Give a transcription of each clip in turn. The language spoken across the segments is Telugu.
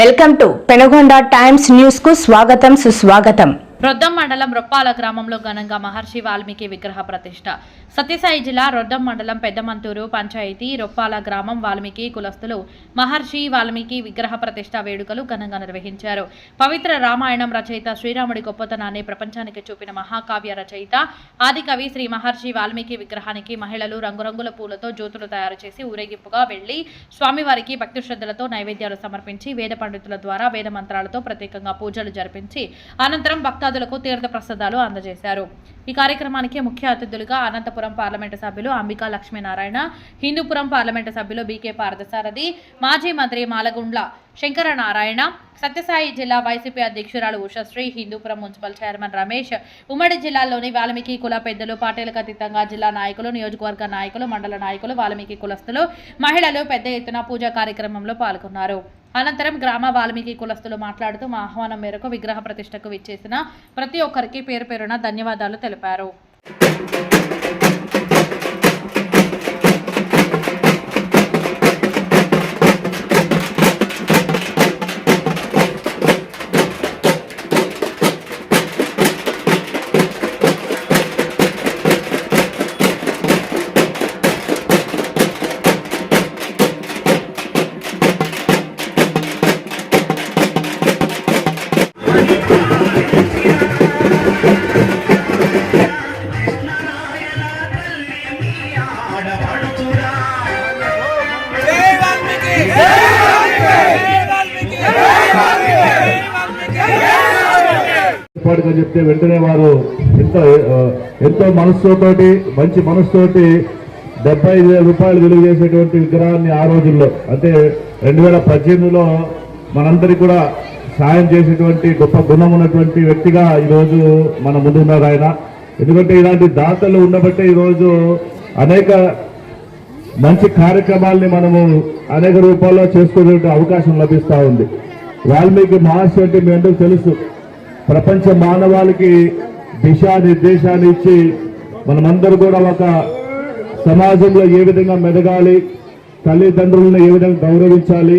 వెల్కమ్ టు పెనగొండ టైమ్స్ న్యూస్కు స్వాగతం సుస్వాగతం. రొద్దం మండలం రొప్పాల గ్రామంలో ఘనంగా మహర్షి వాల్మీకి విగ్రహ ప్రతిష్ట. సత్యసాయి జిల్లా రొద్దం మండలం పెద్దమంతూరు పంచాయతీ రొప్పాల గ్రామం వాల్మీకి కులస్తులు మహర్షి వాల్మీకి విగ్రహ ప్రతిష్ట వేడుకలు ఘనంగా నిర్వహించారు. పవిత్ర రామాయణం రచయిత శ్రీరాముడి గొప్పతనాన్ని ప్రపంచానికి చూపిన మహాకావ్య రచయిత ఆదికవి శ్రీ మహర్షి వాల్మీకి విగ్రహానికి మహిళలు రంగురంగుల పూలతో జ్యోతులు తయారు చేసి ఊరేగింపుగా వెళ్ళి స్వామివారికి భక్తి శ్రద్ధలతో నైవేద్యాలు సమర్పించి వేద పండితుల ద్వారా వేద మంత్రాలతో ప్రత్యేకంగా పూజలు జరిపించి అనంతరం భక్తాదులకు తీర్థ ప్రసాదాలు అందజేశారు. ఈ కార్యక్రమానికి ముఖ్య అతిథులుగా అనంతపురం పార్లమెంటు సభ్యులు అంబికా లక్ష్మీనారాయణ హిందూపురం పార్లమెంటు సభ్యులు బీకే పార్థసారథి మాజీ మంత్రి మాలగుండ్ల శంకరనారాయణ సత్యసాయి జిల్లా వైసీపీ అధ్యక్షురాలు ఉషశ్రీ హిందూపురం మున్సిపల్ చైర్మన్ రమేష్ ఉమ్మడి జిల్లాలోని వాల్మీకి కుల పెద్దలు పార్టీలకు అతీతంగా జిల్లా నాయకులు నియోజకవర్గ నాయకులు మండల నాయకులు వాల్మీకి కులస్తులు మహిళలు పెద్ద ఎత్తున పూజా కార్యక్రమంలో పాల్గొన్నారు. అనంతరం గ్రామ వాల్మీకి కులస్తులు మాట్లాడుతూ మా ఆహ్వానం మేరకు విగ్రహ ప్రతిష్టకు విచ్చేసిన ప్రతి ఒక్కరికి పేరు పేరున ధన్యవాదాలు తెలిపారు. ఏర్పాటుగా చెప్తే వెంటనే వారు ఎంతో ఎంతో మనస్సుతోటి మంచి మనస్సుతోటి డెబ్బై ఐదు వేల రూపాయలు విలువ చేసేటువంటి విగ్రహాన్ని ఆ రోజుల్లో అంటే రెండు వేల పద్దెనిమిదిలో మనందరికీ కూడా సాయం చేసేటువంటి గొప్ప గుణం ఉన్నటువంటి వ్యక్తిగా ఈరోజు మన ముందున్నారు ఆయన. ఎందుకంటే ఇలాంటి దాతలు ఉండబట్టే ఈరోజు అనేక మంచి కార్యక్రమాల్ని మనము అనేక రూపాల్లో చేసుకునే అవకాశం లభిస్తూ ఉంది. వాల్మీకి మహర్షి అంటే మీ అందరూ తెలుసు. ప్రపంచ మానవాళికి దిశానిర్దేశాన్ని ఇచ్చి మనమందరూ కూడా ఒక సమాజంలో ఏ విధంగా మెదగాలి తల్లిదండ్రులను ఏ విధంగా గౌరవించాలి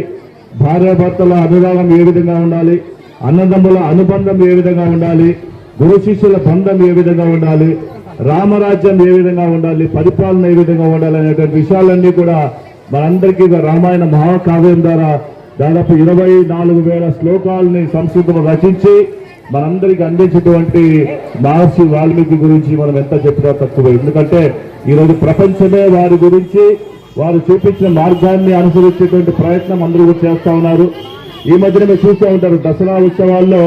భార్యాభర్తల అనురాగం ఏ విధంగా ఉండాలి? అన్నదమ్ముల అనుబంధం ఏ విధంగా ఉండాలి? గురు శిష్యుల బంధం ఏ విధంగా ఉండాలి? రామరాజ్యం ఏ విధంగా ఉండాలి? పరిపాలన ఏ విధంగా ఉండాలి అనేటువంటి విషయాలన్నీ కూడా మనందరికీ రామాయణ మహాకావ్యం ద్వారా దాదాపు ఇరవై నాలుగు వేల శ్లోకాలని సంస్కృతం రచించి మనందరికి అందించేటువంటి మహర్షి వాల్మీకి గురించి మనం ఎంత చెప్పినా తక్కువ. ఎందుకంటే ఈరోజు ప్రపంచమే వారి గురించి వారు చూపించిన మార్గాన్ని అనుసరించేటువంటి ప్రయత్నం అందరూ కూడా చేస్తా ఉన్నారు. ఈ మధ్యన మీరు చూస్తూ ఉంటారు దసరా ఉత్సవాల్లో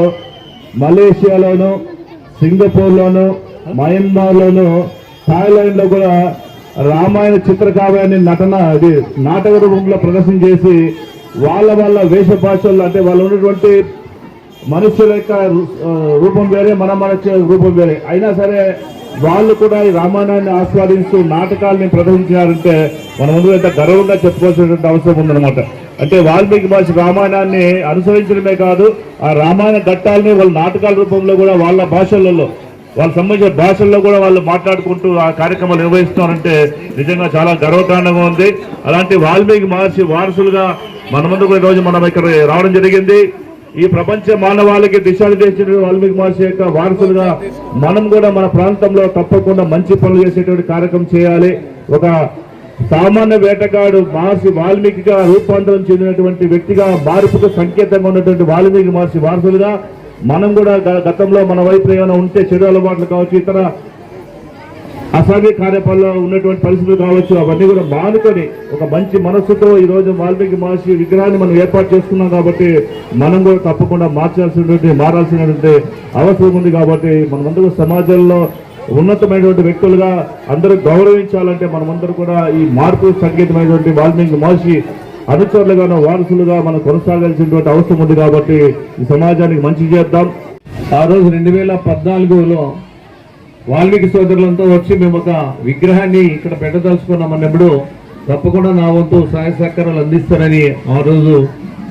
మలేషియాలోను సింగపూర్లోను మయన్మార్లోను థాయిలాండ్లో కూడా రామాయణ చిత్రకావ్యాన్ని నటన ఇది నాటక రూపంలో ప్రదర్శన చేసి వాళ్ళ వాళ్ళ వేష భాషల్లో అంటే వాళ్ళు ఉన్నటువంటి మనుషుల యొక్క రూపం వేరే మన మన రూపం వేరే. అయినా సరే వాళ్ళు కూడా ఈ రామాయణాన్ని ఆస్వాదిస్తూ నాటకాలని ప్రదర్శించారంటే మన ముందు ఎంత గర్వంగా చెప్పుకోవాల్సినటువంటి అవసరం ఉందన్నమాట. అంటే వాల్మీకి భాష రామాయణాన్ని అనుసరించడమే కాదు ఆ రామాయణ ఘట్టాలని వాళ్ళ నాటకాల రూపంలో కూడా వాళ్ళ భాషలలో వాళ్ళ సంబంధించిన భాషల్లో కూడా వాళ్ళు మాట్లాడుకుంటూ ఆ కార్యక్రమాలు నిర్వహిస్తున్నారంటే నిజంగా చాలా గర్వకారణంగా ఉంది. అలాంటి వాల్మీకి మహర్షి వారసులుగా మన ముందు కూడా ఈరోజు మనం ఇక్కడ రావడం జరిగింది. ఈ ప్రపంచ మానవాళికి దిశానిర్దేశించిన వాల్మీకి మహర్షి యొక్క వారసులుగా మనం కూడా మన ప్రాంతంలో తప్పకుండా మంచి పనులు చేసేటువంటి కార్యక్రమం చేయాలి. ఒక సామాన్య వేటగాడు మహర్షి వాల్మీకిగా రూపాంతరం చెందినటువంటి వ్యక్తిగా మార్పుకు సంకేతంగా ఉన్నటువంటి వాల్మీకి మహర్షి వారసులుగా మనం కూడా గ- గతంలో మన వైపు ఏమైనా ఉంటే చెడు అలవాట్లు కావచ్చు ఇతర అసాధ్య కార్యపాలలో ఉన్నటువంటి పరిస్థితులు కావచ్చు అవన్నీ కూడా మానుకొని ఒక మంచి మనస్సుతో ఈ రోజు వాల్మీకి మహర్షి విగ్రహాన్ని మనం ఏర్పాటు చేసుకున్నాం కాబట్టి మనం కూడా తప్పకుండా మార్చాల్సినటువంటి మారాల్సినటువంటి అవసరం ఉంది కాబట్టి మనమందరూ సమాజంలో ఉన్నతమైనటువంటి వ్యక్తులుగా అందరూ గౌరవించాలంటే మనమందరూ కూడా ఈ మార్పు సంకేతమైనటువంటి వాల్మీకి మహర్షి అనుచరులుగాను వారసులుగా మనం కొనసాగాల్సినటువంటి అవసరం ఉంది కాబట్టి ఈ సమాజానికి మంచి చేద్దాం. ఆ రోజు రెండు వేల పద్నాలుగులో వాల్మీకి సోదరులంతా వచ్చి మేము ఒక విగ్రహాన్ని ఇక్కడ పెట్టదలుచుకున్నామన్నప్పుడు తప్పకుండా నా వంతు సహాయ సహకారాలు అందిస్తారని ఆ రోజు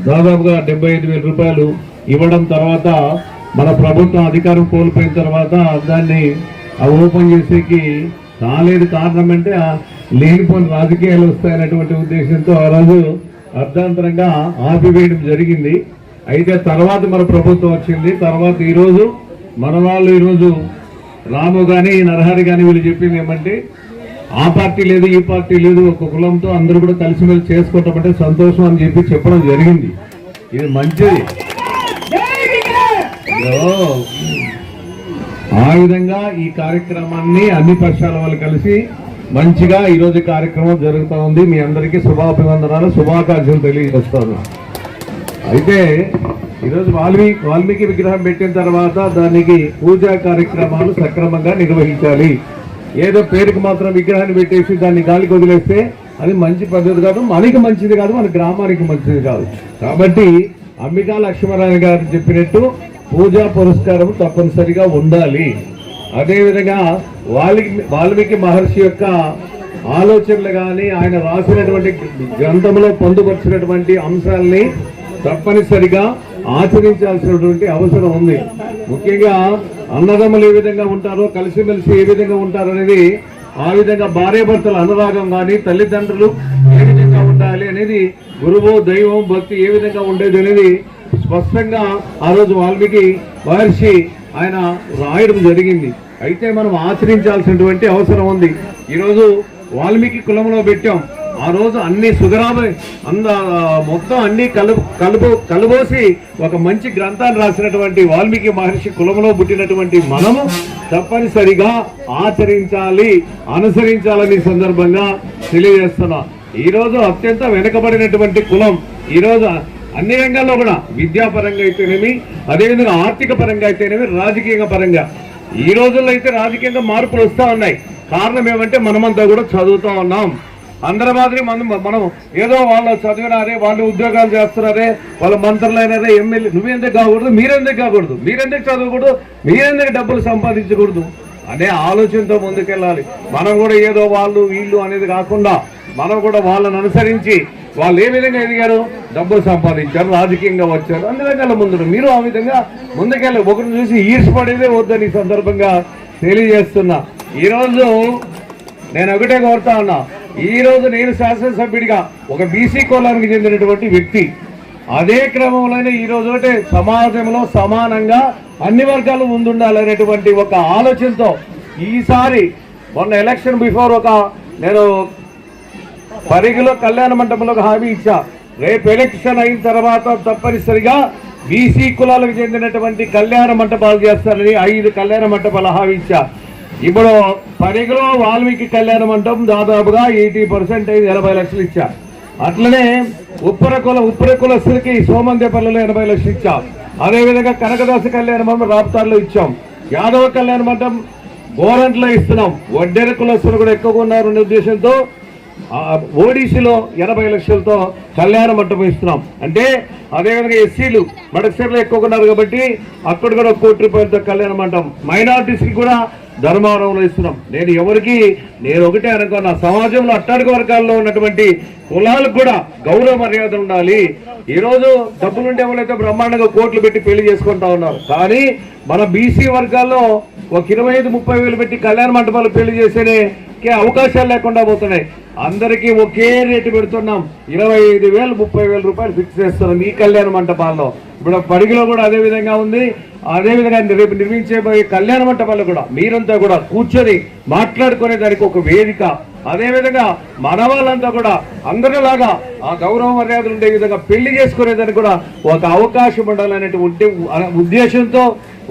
దాదాపుగా డెబ్బై ఐదు వేల రూపాయలు ఇవ్వడం తర్వాత మన ప్రభుత్వం అధికారం కోల్పోయిన తర్వాత దాన్ని ఓపెన్ చేసేకి కాలేదు కారణం అంటే లేనిపోని రాజకీయాలు వస్తాయనేటువంటి ఉద్దేశంతో ఆ రోజు అర్ధాంతరంగా ఆపివేయడం జరిగింది. అయితే తర్వాత మన ప్రభుత్వం వచ్చింది. తర్వాత ఈరోజు మన వాళ్ళు ఈరోజు రాము కానీ నరహరి కానీ వీళ్ళు చెప్పింది ఏమంటే ఆ పార్టీ లేదు ఈ పార్టీ లేదు ఒక కులంతో అందరూ కూడా కలిసిమెలిసి చేసుకోవటం సంతోషం అని చెప్పి చెప్పడం జరిగింది. ఇది మంచిది. ఆ విధంగా ఈ కార్యక్రమాన్ని అన్ని పక్షాల వాళ్ళు కలిసి మంచిగా ఈరోజు కార్యక్రమం జరుగుతూ ఉంది. మీ అందరికీ శుభాభివందనాలు శుభాకాంక్షలు తెలియజేస్తాను. అయితే ఈరోజు వాల్మీకి వాల్మీకి విగ్రహం పెట్టిన తర్వాత దానికి పూజా కార్యక్రమాలు సక్రమంగా నిర్వహించాలి. ఏదో పేరుకు మాత్రం విగ్రహాన్ని పెట్టేసి దాన్ని గాలికి వదిలేస్తే అది మంచి పద్ధతి కాదు. మనకి మంచిది కాదు మన గ్రామానికి మంచిది కాదు. కాబట్టి అంబికా లక్ష్మీనారాయణ గారు చెప్పినట్టు పూజా పురస్కారం తప్పనిసరిగా ఉండాలి. అదేవిధంగా వాల్మీకి వాల్మీకి మహర్షి యొక్క ఆలోచనలు కానీ ఆయన రాసినటువంటి గ్రంథంలో పొందుపరిచినటువంటి అంశాలని తప్పనిసరిగా ఆచరించాల్సినటువంటి అవసరం ఉంది. ముఖ్యంగా అన్నదమ్ములు ఏ విధంగా ఉంటారో కలిసిమెలిసి ఏ విధంగా ఉంటారు అనేది ఆ విధంగా భార్యాభర్తల అనురాగం కానీ తల్లిదండ్రులు ఏ విధంగా ఉండాలి అనేది గురువు దైవం భక్తి ఏ విధంగా ఉండేది అనేది స్పష్టంగా ఆ రోజు వాల్మీకి మహర్షి ఆయన రాయడం జరిగింది. అయితే మనం ఆచరించాల్సినటువంటి అవసరం ఉంది. ఈరోజు వాల్మీకి కులంలో పెట్టాం. ఆ రోజు అన్ని సుగరామ అంద మొత్తం అన్ని కలుపు కలుపు కలుబోసి ఒక మంచి గ్రంథాన్ని రాసినటువంటి వాల్మీకి మహర్షి కులంలో పుట్టినటువంటి మనము తప్పనిసరిగా ఆచరించాలి అనుసరించాలని సందర్భంగా తెలియజేస్తున్నా. ఈ రోజు అత్యంత వెనుకబడినటువంటి కులం ఈ రోజు అన్ని రంగాల్లో కూడా విద్యాపరంగా అయితేనేమి అదేవిధంగా ఆర్థిక పరంగా అయితేనేమి రాజకీయ పరంగా. ఈ రోజుల్లో అయితే రాజకీయంగా మార్పులు వస్తూ ఉన్నాయి. కారణం ఏమంటే మనమంతా కూడా చదువుతూ ఉన్నాం. అందరి మాదిరి మనం మనం ఏదో వాళ్ళు చదివినారే వాళ్ళు ఉద్యోగాలు చేస్తున్నారే వాళ్ళ మంత్రులైనారే ఎమ్మెల్యే నువ్వెందుకు కాకూడదు మీరెందుకు కాకూడదు మీరెందుకు చదవకూడదు మీరెందుకు డబ్బులు సంపాదించకూడదు అనే ఆలోచనతో ముందుకెళ్ళాలి. మనం కూడా ఏదో వాళ్ళు వీళ్ళు అనేది కాకుండా మనం కూడా వాళ్ళని అనుసరించి వాళ్ళు ఏ విధంగా ఎదిగారు? డబ్బులు సంపాదించారు రాజకీయంగా వచ్చారు అన్ని రకాల ముందు మీరు ఆ విధంగా ముందుకెళ్ళి ఒకరిని చూసి ఈర్షపడేదే వద్దని ఈ సందర్భంగా తెలియజేస్తున్నా. ఈరోజు నేను ఒకటే కోరుతా ఉన్నా. ఈరోజు నేను శాసనసభ్యుడిగా ఒక బీసీ కులానికి చెందినటువంటి వ్యక్తి. అదే క్రమంలోనే ఈ రోజు అంటే సమాజంలో సమానంగా అన్ని వర్గాలు ముందుండాలనేటువంటి ఒక ఆలోచనతో ఈసారి మొన్న ఎలక్షన్ బిఫోర్ ఒక నేను పరిగిలో కళ్యాణ మండపంలో హామీ ఇచ్చా. రేపు ఎలక్షన్ అయిన తర్వాత తప్పనిసరిగా బీసీ కులాలకు చెందినటువంటి కళ్యాణ మంటపాలు చేస్తారని ఐదు కళ్యాణ మంటపాలు హామీ ఇచ్చా. ఇప్పుడు పరిగిలో వాల్మీకి కళ్యాణ మంటపం దాదాపుగా ఎయిటీ పర్సెంట్ ఎనభై లక్షలు ఇచ్చా అట్లనే ఉప్పర కుల ఉప్పర కులస్తులకి సోమందేపల్లిలో ఎనభై లక్షలు ఇచ్చాం. అదేవిధంగా కనకదాస కళ్యాణ మండపం రాప్తార్లో ఇచ్చాం. యాదవ కళ్యాణ మండపం గోరంట్లో ఇస్తున్నాం. వడ్డెర కులస్తులు కూడా ఎక్కువగా ఉన్నారనే ఉద్దేశంతో ఓడిసీలో ఎనభై లక్షలతో కళ్యాణ మంటపం ఇస్తున్నాం. అంటే అదేవిధంగా ఎస్సీలు మడకసేపులో ఎక్కువగా ఉన్నారు కాబట్టి అక్కడ కూడా ఒక కోటి రూపాయలతో కళ్యాణ మండపం. మైనార్టీస్కి కూడా ధర్మారంలో ఇస్తున్నాం. నేను ఎవరికి నేను ఒకటే అనుకున్నా సమాజంలో అట్టడుగు వర్గాల్లో ఉన్నటువంటి కులాలకు కూడా గౌరవ మర్యాద ఉండాలి. ఈరోజు రోజు డబ్బులుండే వాళ్ళైతే బ్రహ్మాండంగా కోట్లు పెట్టి పెళ్ళి చేసుకుంటా ఉన్నారు. కానీ మన బీసీ వర్గాల్లో ఒక ఇరవై ఐదు ముప్పై వేలు పెట్టి కళ్యాణ మంటపాలు పెళ్ళి చేసేనే అవకాశాలు లేకుండా పోతున్నాయి. అందరికీ ఒకే రేటు పెడుతున్నాం. ఇరవై ఐదు వేలు ముప్పై వేల రూపాయలు ఫిక్స్ చేస్తున్నాం ఈ కళ్యాణ మంటపాల్లో. ఇప్పుడు పడిగిలో కూడా అదే విధంగా ఉంది. అదే విధంగా రేపు నిర్మించబోయే కళ్యాణ మంటపాల్లో కూడా మీరంతా కూడా కూర్చొని మాట్లాడుకునే దానికి ఒక వేదిక. అదేవిధంగా మన వాళ్ళంతా కూడా అందరిలాగా ఆ గౌరవ మర్యాదలు ఉండే విధంగా పెళ్ళి చేసుకునేదానికి కూడా ఒక అవకాశం ఉండాలనేటువంటి ఉద్దేశంతో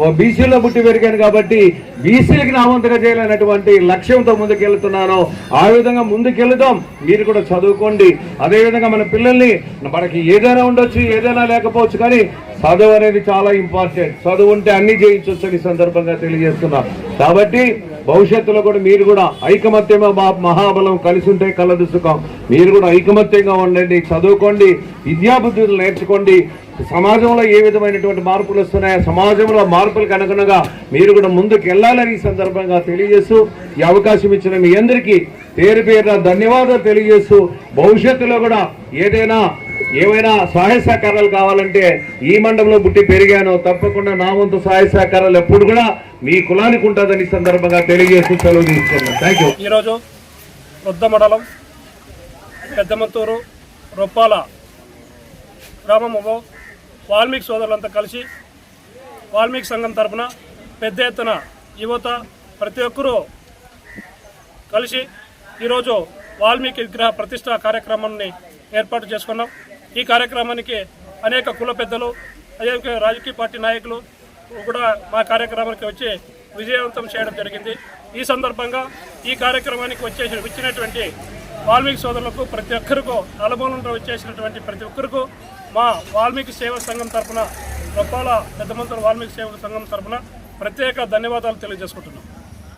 ఓ బీసీలో పుట్టి పెరిగాను కాబట్టి బీసీలకి నామంతగా చేయాలనేటువంటి లక్ష్యంతో ముందుకెళ్తున్నాను. ఆ విధంగా ముందుకెళ్తాం మీరు కూడా చదువుకోండి. అదేవిధంగా మన పిల్లల్ని మనకి ఏదైనా ఉండొచ్చు ఏదైనా లేకపోవచ్చు కానీ చదువు అనేది చాలా ఇంపార్టెంట్ చదువు ఉంటే అన్ని చేయించవచ్చు అని సందర్భంగా తెలియజేస్తున్నా. కాబట్టి భవిష్యత్తులో కూడా మీరు కూడా ఐకమత్యమే మా మహాబలం కలిసి ఉంటే కలదు సుఖం మీరు కూడా ఐకమత్యంగా ఉండండి చదువుకోండి విద్యాబుద్ధులు నేర్చుకోండి. సమాజంలో ఏ విధమైనటువంటి మార్పులు వస్తున్నాయో సమాజంలో మార్పులకు అనుగుణంగా మీరు కూడా ముందుకు వెళ్ళాలని ఈ సందర్భంగా తెలియజేస్తూ ఈ అవకాశం ఇచ్చిన మీ అందరికీ పేరు పేరున ధన్యవాదాలు తెలియజేస్తూ భవిష్యత్తులో కూడా ఏదైనా ఏమైనా సహాయ సహకారాలు కావాలంటే ఈ మండలంలో పుట్టి పెరిగాను. తప్పకుండా నా వంతు సహాయ సహకారాలు ఎప్పుడు కూడా మీ కులానికి ఉంటుందని ఈ సందర్భంగా తెలియజేస్తూ సెలవు తీసుకున్నాను. థ్యాంక్ యూ ఈరోజు వృద్ధ మండలం పెద్దమత్తూరు రొప్పాల గ్రామంలో వాల్మీకి సోదరులంతా కలిసి వాల్మీకి సంఘం తరపున పెద్ద ఎత్తున యువత ప్రతి ఒక్కరూ కలిసి ఈరోజు వాల్మీకి విగ్రహ ప్రతిష్ట కార్యక్రమాన్ని ఏర్పాటు చేసుకున్నాం. ఈ కార్యక్రమానికి అనేక కుల పెద్దలు అనేక రాజకీయ పార్టీ నాయకులు కూడా మా కార్యక్రమానికి వచ్చి విజయవంతం చేయడం జరిగింది. ఈ సందర్భంగా ఈ కార్యక్రమానికి వచ్చేసి వచ్చినటువంటి వాల్మీకి సోదరులకు ప్రతి ఒక్కరికూ నలుమూలంలో వచ్చేసినటువంటి ప్రతి ఒక్కరికు మా వాల్మీకి సేవా సంఘం తరపున పెద్ద మంత్రులు వాల్మీకి సేవా సంఘం తరపున ప్రత్యేక ధన్యవాదాలు తెలియజేసుకుంటున్నాం.